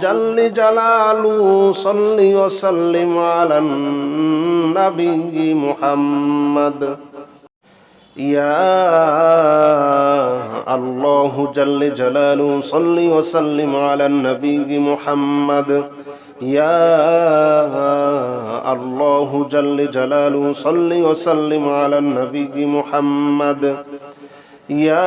جل جلاله صل وسلم على النبي محمد يا الله جل جلاله صل وسلم على النبي محمد يا الله جل جلاله صل وسلم على النبي محمد يا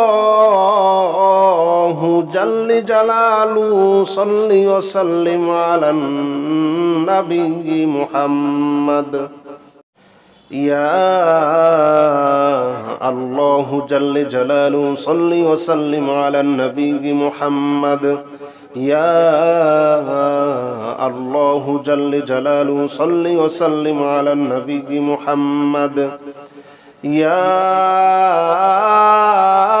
اللہ جل جلالو صلی و وسلم علی النبی محمد. یا اللہ جل جلالو صلی و وسلم علی النبی محمد. یا اللہ جل جلالو صلی و وسلم علی النبی محمد. یا اللہ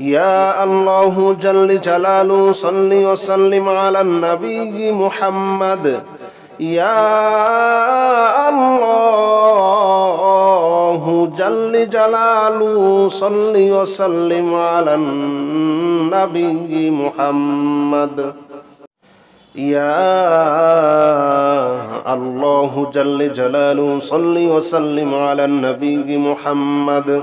يا الله جل جلاله، صل وسلم على النبي محمد. يا الله جل جلاله، صل وسلم على النبي محمد. يا الله جل جلاله، صل وسلم على النبي محمد.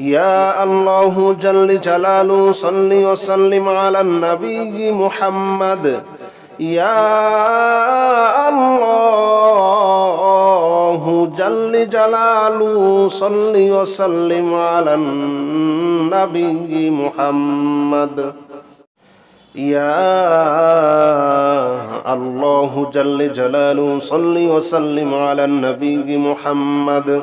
يا الله جل جلاله، صل وسلم على النبي محمد. يا الله جل جلاله، صل وسلم على النبي محمد. يا الله جل جلاله، صل وسلم على النبي محمد.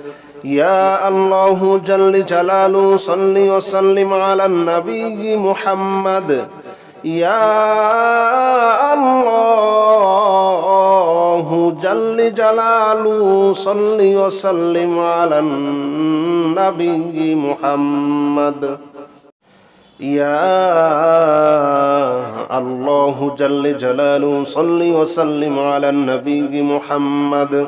يا الله جل جلاله، صل وسلم على النبي محمد. يا الله جل جلاله، صل وسلم على النبي محمد. يا الله جل جلاله، صل وسلم على النبي محمد.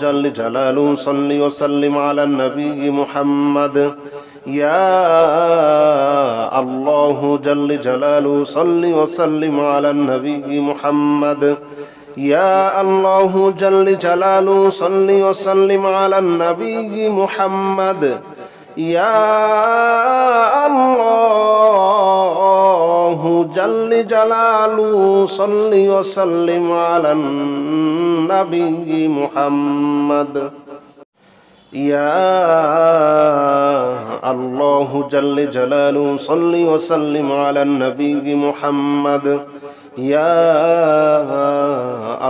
جل جلال صلی وسلم على النبی محمد۔ یا اللہ جل جلال صلی وسلم على النبی محمد۔ یا اللہ جل جلال صلی وسلم على النبی محمد۔ یا اللہ الله جل جلاله صل وسلم على النبي محمد. يا الله جل جلاله صل وسلم على النبي محمد. يا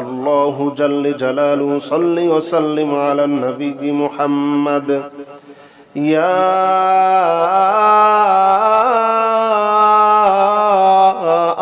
الله جل جلاله صل وسلم على النبي محمد. يا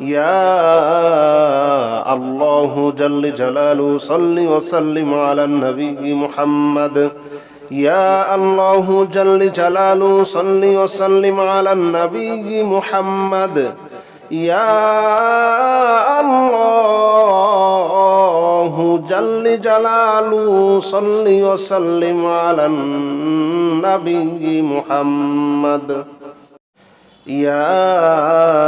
يا الله جل جلاله، صل وسلم على النبي محمد. يا الله جل جلاله، صل وسلم على النبي محمد. يا الله جل جلاله، صل وسلم على النبي محمد. يا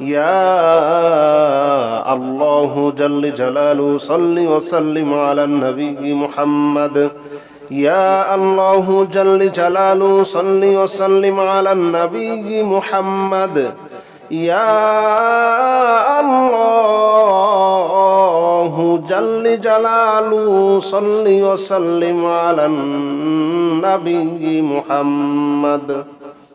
يا الله جل جلاله، صل وسلم على النبي محمد. يا الله جل جلاله، صل وسلم على النبي محمد. يا الله جل جلاله، صل وسلم على النبي محمد.